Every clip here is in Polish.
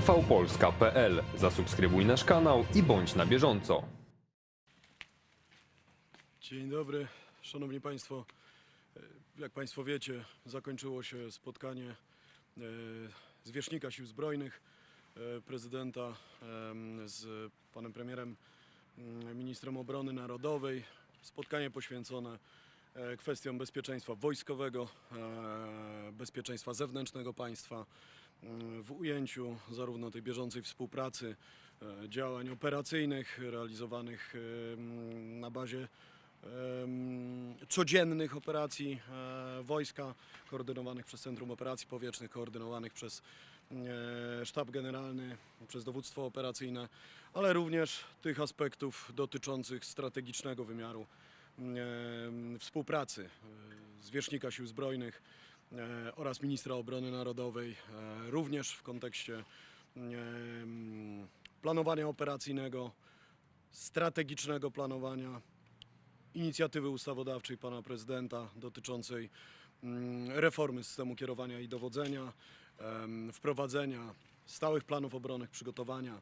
tvpolska.pl. Zasubskrybuj nasz kanał i bądź na bieżąco. Dzień dobry, Szanowni Państwo. E, Jak Państwo wiecie, zakończyło się spotkanie e, zwierzchnika Sił Zbrojnych, e, prezydenta z panem premierem, mm, ministrem obrony narodowej. Spotkanie poświęcone kwestiom bezpieczeństwa wojskowego, bezpieczeństwa zewnętrznego państwa w ujęciu zarówno tej bieżącej współpracy, e, działań operacyjnych realizowanych em, na bazie codziennych operacji e, wojska, koordynowanych przez Centrum Operacji Powietrznych, koordynowanych przez e, Sztab Generalny, przez Dowództwo Operacyjne, ale również tych aspektów dotyczących strategicznego wymiaru współpracy e, zwierzchnika Sił Zbrojnych e, oraz Ministra Obrony Narodowej, e, również w kontekście em, planowania operacyjnego, strategicznego planowania, inicjatywy ustawodawczej pana prezydenta dotyczącej mm, reformy systemu kierowania i dowodzenia, wprowadzenia stałych planów obronnych, przygotowania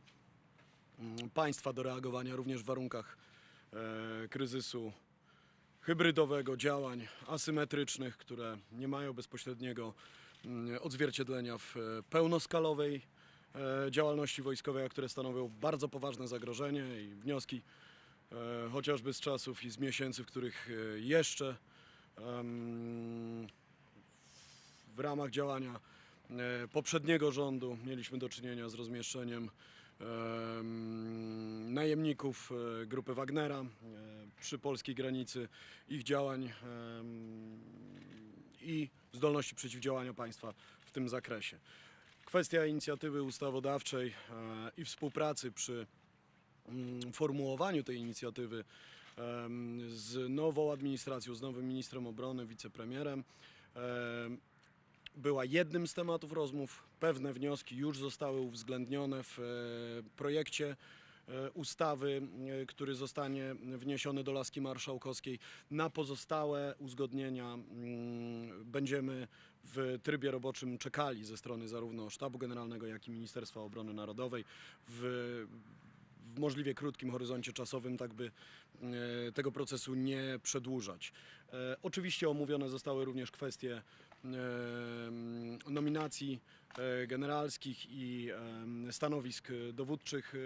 mm, państwa do reagowania również w warunkach e, kryzysu hybrydowego, działań asymetrycznych, które nie mają bezpośredniego mm, odzwierciedlenia w e, pełnoskalowej e, działalności wojskowej, a które stanowią bardzo poważne zagrożenie i wnioski e, chociażby z czasów i z miesięcy, w których jeszcze w ramach działania poprzedniego rządu mieliśmy do czynienia z rozmieszczeniem em, najemników e, grupy Wagnera e, przy polskiej granicy, ich działań i zdolności przeciwdziałania państwa w tym zakresie. Kwestia inicjatywy ustawodawczej e, i współpracy przy mm, formułowaniu tej inicjatywy z nową administracją, z nowym ministrem obrony, wicepremierem em, była jednym z tematów rozmów. Pewne wnioski już zostały uwzględnione w e, projekcie e, ustawy, który zostanie wniesiony do Laski Marszałkowskiej. Na pozostałe uzgodnienia będziemy w trybie roboczym czekali ze strony zarówno Sztabu Generalnego, jak i Ministerstwa Obrony Narodowej w w możliwie krótkim horyzoncie czasowym, tak by e, tego procesu nie przedłużać. Oczywiście omówione zostały również kwestie nominacji e, generalskich i stanowisk dowódczych e,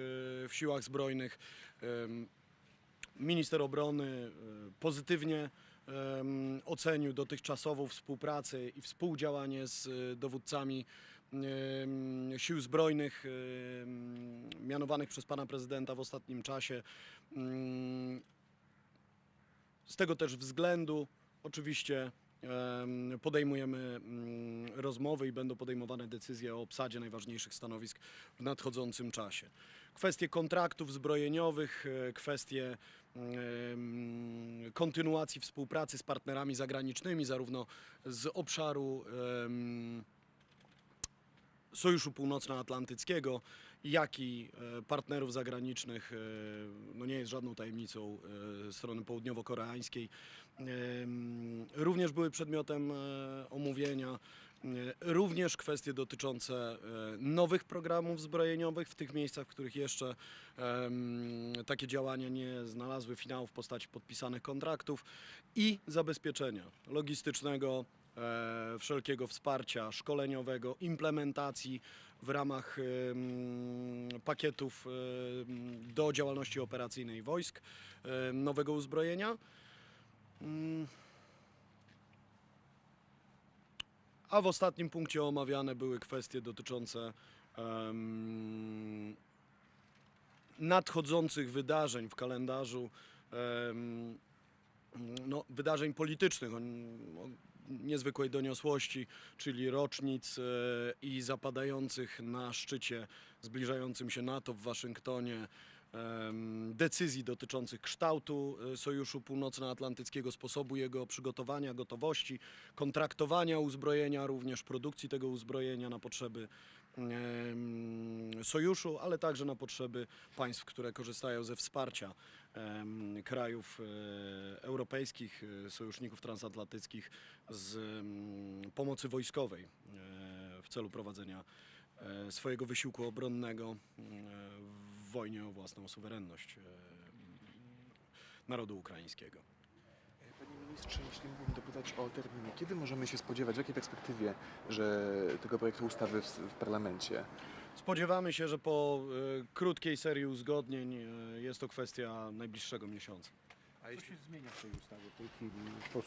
w siłach zbrojnych. Minister obrony e, pozytywnie ocenił dotychczasową współpracę i współdziałanie z dowódcami sił zbrojnych mianowanych przez pana prezydenta w ostatnim czasie. Z tego też względu oczywiście podejmujemy mm, rozmowy i będą podejmowane decyzje o obsadzie najważniejszych stanowisk w nadchodzącym czasie. Kwestie kontraktów zbrojeniowych, e, kwestie kontynuacji współpracy z partnerami zagranicznymi, zarówno z obszaru Sojuszu Północnoatlantyckiego, jak i e, partnerów zagranicznych, e, no nie jest żadną tajemnicą e, strony południowo-koreańskiej, również były przedmiotem omówienia. Również kwestie dotyczące nowych programów zbrojeniowych w tych miejscach, w których jeszcze takie działania nie znalazły finału w postaci podpisanych kontraktów i zabezpieczenia logistycznego, wszelkiego wsparcia szkoleniowego, implementacji w ramach pakietów do działalności operacyjnej wojsk, nowego uzbrojenia. A w ostatnim punkcie omawiane były kwestie dotyczące em, nadchodzących wydarzeń w kalendarzu, em, no, wydarzeń politycznych niezwykłej doniosłości, czyli rocznic e, i zapadających na szczycie zbliżającym się NATO w Waszyngtonie decyzji dotyczących kształtu e, Sojuszu Północnoatlantyckiego, sposobu jego przygotowania, gotowości, kontraktowania uzbrojenia, również produkcji tego uzbrojenia na potrzeby sojuszu, ale także na potrzeby państw, które korzystają ze wsparcia krajów e, europejskich, e, sojuszników transatlantyckich z pomocy wojskowej e, w celu prowadzenia swojego wysiłku obronnego w wojnie o własną suwerenność narodu ukraińskiego. Panie ministrze, jeśli mógłbym dopytać o terminie, kiedy możemy się spodziewać, w jakiej perspektywie, że tego projektu ustawy w, w parlamencie? Spodziewamy się, że po e, krótkiej serii uzgodnień e, jest to kwestia najbliższego miesiąca. A Co jeśli się zmienia w tej ustawie w tej chwili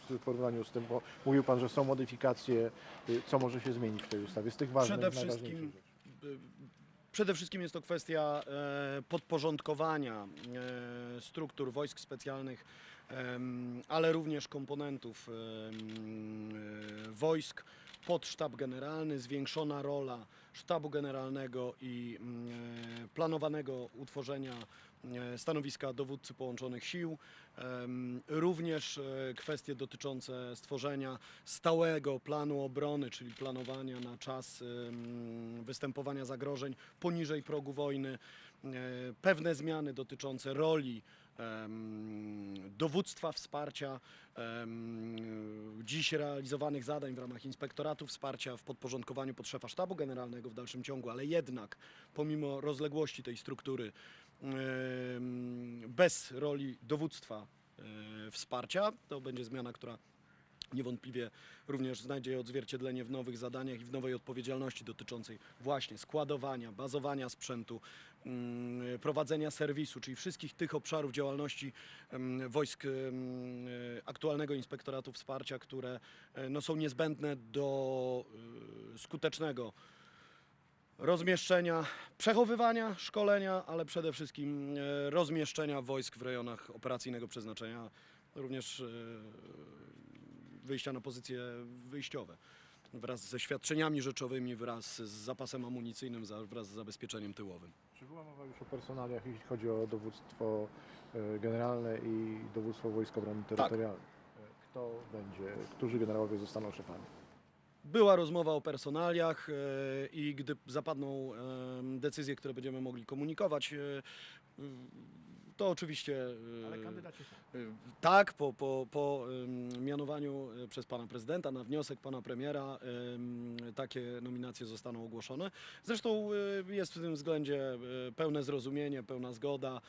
w porównaniu z tym, bo mówił Pan, że są modyfikacje, y, co może się zmienić w tej ustawie z tych ważnych, Przede najważniejszych wszystkim- rzeczy? Przede wszystkim jest to kwestia e, podporządkowania e, struktur wojsk specjalnych, em, ale również komponentów em, e, wojsk pod sztab generalny, zwiększona rola sztabu generalnego i mm, e, planowanego utworzenia e, stanowiska dowódcy połączonych sił. Również e, kwestie dotyczące stworzenia stałego planu obrony, czyli planowania na czas występowania zagrożeń poniżej progu wojny, pewne zmiany dotyczące roli dowództwa wsparcia, dziś realizowanych zadań w ramach Inspektoratu Wsparcia w podporządkowaniu pod szefa Sztabu Generalnego w dalszym ciągu, ale jednak pomimo rozległości tej struktury bez roli dowództwa e, wsparcia, to będzie zmiana, która niewątpliwie również znajdzie odzwierciedlenie w nowych zadaniach i w nowej odpowiedzialności dotyczącej właśnie składowania, bazowania sprzętu, mm, prowadzenia serwisu, czyli wszystkich tych obszarów działalności em, wojsk em, e, aktualnego Inspektoratu Wsparcia, które e, no, są niezbędne do e, skutecznego rozmieszczenia, przechowywania, szkolenia, ale przede wszystkim rozmieszczenia wojsk w rejonach operacyjnego przeznaczenia, również wyjścia na pozycje wyjściowe. Wraz ze świadczeniami rzeczowymi, wraz z zapasem amunicyjnym, za- wraz z zabezpieczeniem tyłowym. Czy była mowa już o personaliach, jeśli chodzi o dowództwo y, generalne i dowództwo Wojsk Obrony Terytorialnej? Y, Kto będzie, którzy generałowie zostaną szefami? Była rozmowa o personaliach e, i gdy zapadną e, decyzje, które będziemy mogli komunikować, e, to oczywiście e, Ale kandydaci są. Y, Tak, po, po, po mianowaniu y, przez pana prezydenta na wniosek pana premiera takie nominacje zostaną ogłoszone. Zresztą y, jest w tym względzie y, pełne zrozumienie, pełna zgoda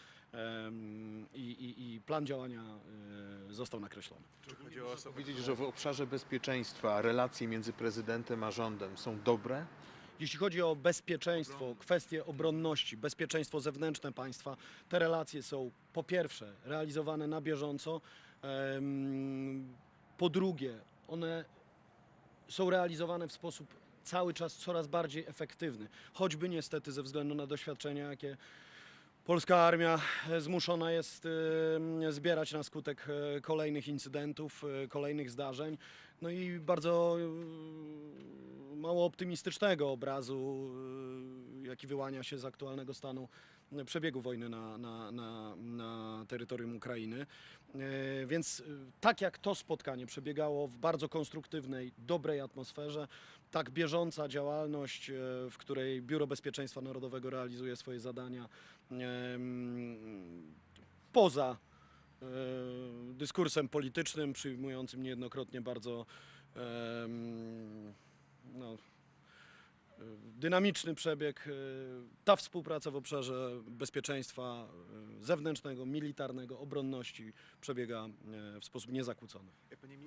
i, i, i plan działania y, został nakreślony. Czy chodzi o? Powiedzieć, że w obszarze bezpieczeństwa relacje między prezydentem a rządem są dobre? Jeśli chodzi o bezpieczeństwo, kwestie obronności, bezpieczeństwo zewnętrzne państwa, te relacje są po pierwsze realizowane na bieżąco, po drugie one są realizowane w sposób cały czas coraz bardziej efektywny, choćby niestety ze względu na doświadczenia, jakie polska armia e, zmuszona jest zbierać na skutek e, kolejnych incydentów, e, kolejnych zdarzeń. No i bardzo e, mało optymistycznego obrazu, e, jaki wyłania się z aktualnego stanu e, przebiegu wojny na, na, na, na terytorium Ukrainy. Więc tak jak to spotkanie przebiegało w bardzo konstruktywnej, dobrej atmosferze, tak bieżąca działalność, w której Biuro Bezpieczeństwa Narodowego realizuje swoje zadania poza dyskursem politycznym, przyjmującym niejednokrotnie bardzo no, e, dynamiczny przebieg. e, Ta współpraca w obszarze bezpieczeństwa e, zewnętrznego, militarnego, obronności przebiega e, w sposób niezakłócony.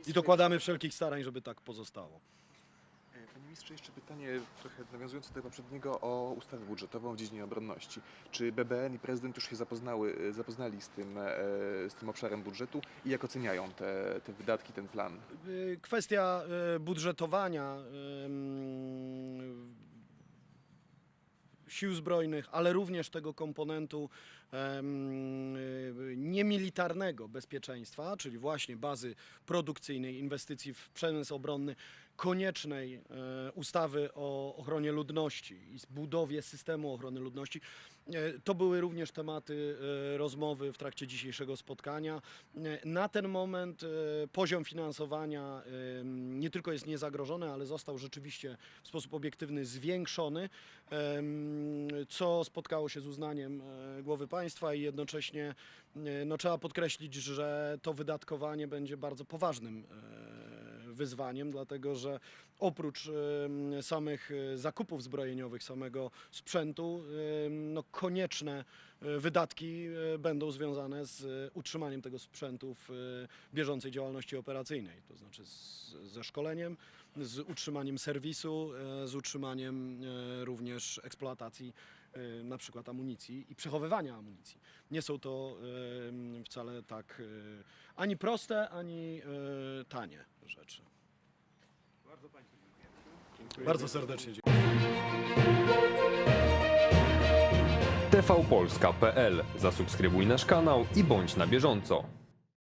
I dokładamy wszelkich starań, żeby tak pozostało. E, jeszcze pytanie trochę nawiązujące do tego poprzedniego o ustawę budżetową w dziedzinie obronności. Czy BBN i prezydent już się zapoznały, e, zapoznali z tym, e, z tym obszarem budżetu i jak oceniają te, te wydatki, ten plan? Y, Kwestia budżetowania sił zbrojnych, ale również tego komponentu y, niemilitarnego bezpieczeństwa, czyli właśnie bazy produkcyjnej, inwestycji w przemysł obronny, koniecznej e, ustawy o ochronie ludności i budowie systemu ochrony ludności. E, To były również tematy e, rozmowy w trakcie dzisiejszego spotkania. E, Na ten moment poziom finansowania nie tylko jest niezagrożony, ale został rzeczywiście w sposób obiektywny zwiększony, co spotkało się z uznaniem głowy państwa i jednocześnie no, trzeba podkreślić, że to wydatkowanie będzie bardzo poważnym wyzwaniem, dlatego że oprócz samych e, zakupów zbrojeniowych, samego sprzętu, no konieczne e, wydatki e, będą związane z utrzymaniem tego sprzętu w bieżącej działalności operacyjnej, to znaczy ze szkoleniem, z utrzymaniem serwisu, z utrzymaniem również eksploatacji na przykład amunicji i przechowywania amunicji. Nie są to wcale tak ani proste, ani tanie rzeczy. Bardzo serdecznie dziękuję. tvpolska.pl Zasubskrybuj nasz kanał i bądź na bieżąco.